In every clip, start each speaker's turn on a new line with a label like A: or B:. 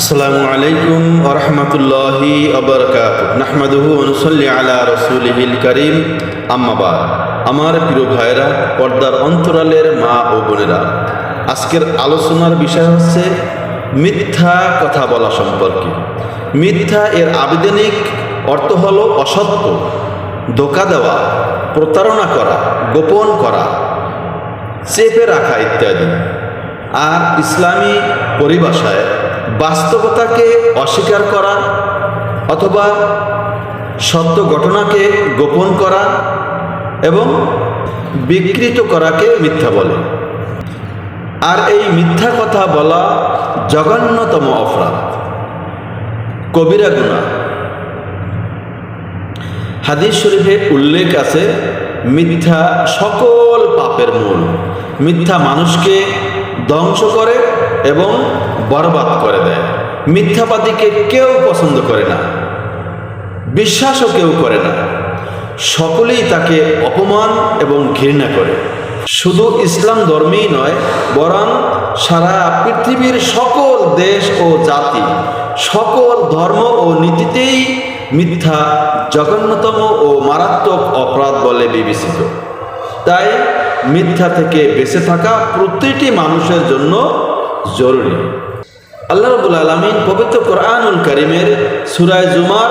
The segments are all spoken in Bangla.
A: আসসালামু আলাইকুম ওরহমতুল্লাহি আবরকাত নাহমাদুহু অনুসল্লি আলা রসুলহিল করিম। আম্মাবাদ আমার প্রিয় ভাইরা পর্দার অন্তরালের মা ও বোনেরা, আজকের আলোচনার বিষয় হচ্ছে মিথ্যা কথা বলা সম্পর্কে। মিথ্যা এর আবেদনিক অর্থ হলো অসত্য, ধোকা দেওয়া, প্রতারণা করা, গোপন করা, চেপে রাখা ইত্যাদি। আর ইসলামী পরিভাষায় বাস্তবতাকে অস্বীকার করা অথবা সত্য ঘটনাকে গোপন করা এবং বিকৃত করাকে মিথ্যা বলে। আর এই মিথ্যা কথা বলা জঘন্যতম অপরাধ। কবিরা গুণা হাদিস শরীফে উল্লেখ আছে, মিথ্যা সকল পাপের মূল। মিথ্যা মানুষকে ধ্বংস করে এবং বরবাদ করে দেয়। মিথ্যাবাদীকে কেউ পছন্দ করে না। বিশ্বাসও কেউ করে না। সকলেই তাকে অপমান এবং ঘৃণা করে। শুধু ইসলাম ধর্মেই নয়, বরং সারা পৃথিবীর সকল দেশ ও জাতি, সকল ধর্ম ও নীতিতেই মিথ্যা, জঘন্যতম ও মারাত্মক অপরাধ বলে বিবেচিত। তাই মিথ্যা থেকে বেঁচে থাকা প্রতিটি মানুষের জন্য জরুরি। আল্লাহ রবুল আলমিন পবিত্র কোরআনুল করিমের সুরায় জুমার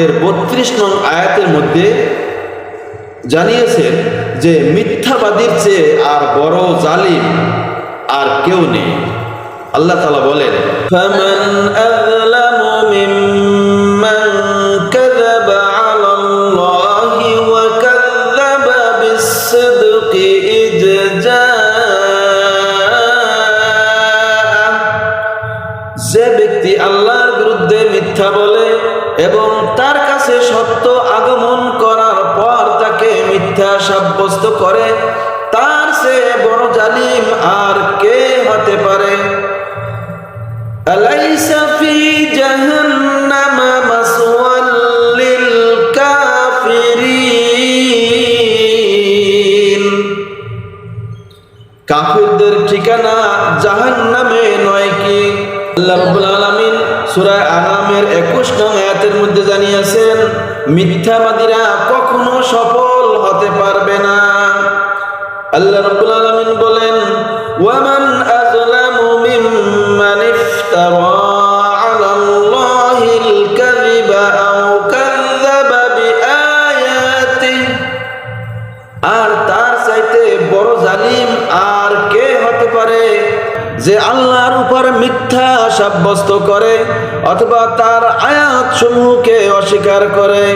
A: এর বত্রিশ নং আয়াতের মধ্যে জানিয়েছেন যে মিথ্যাবাদীর চেয়ে আর বড় জালিম আর কেউ নেই। আল্লাহ তালা বলেন যে ব্যক্তি আল্লাহর বিরুদ্ধে মিথ্যা বলে এবং তার কাছে সত্য আগমন করার পর তাকে মিথ্যা সাব্যস্ত করে, তার সে বড় জালিম আর কে হতে পারে? জাহান্নামা কাফিরদের ঠিকানা জাহান্নামে নয় আল্লাহ রাব্বুল আলামিন সূরা আনামের 21 নং আয়াতের মধ্যে জানিয়েছেন মিথ্যাবাদীরা কখনো সফল হতে পারবে না। আল্লাহ রাব্বুল আলামিন বলেন, ওয়ামান আযলামু মিম্মান ইফতারা আর তার চাইতে বড় জালিম আর কে হতে পারে? যে আল্লাহর উপর মিথ্যা সাব্যস্ত করে অথবা তার আয়াত সমূহকে অস্বীকার করে।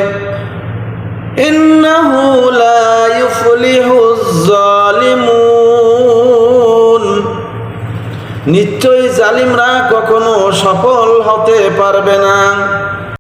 A: নিশ্চয়ই জালিমরা কখনো সফল হতে পারবে না।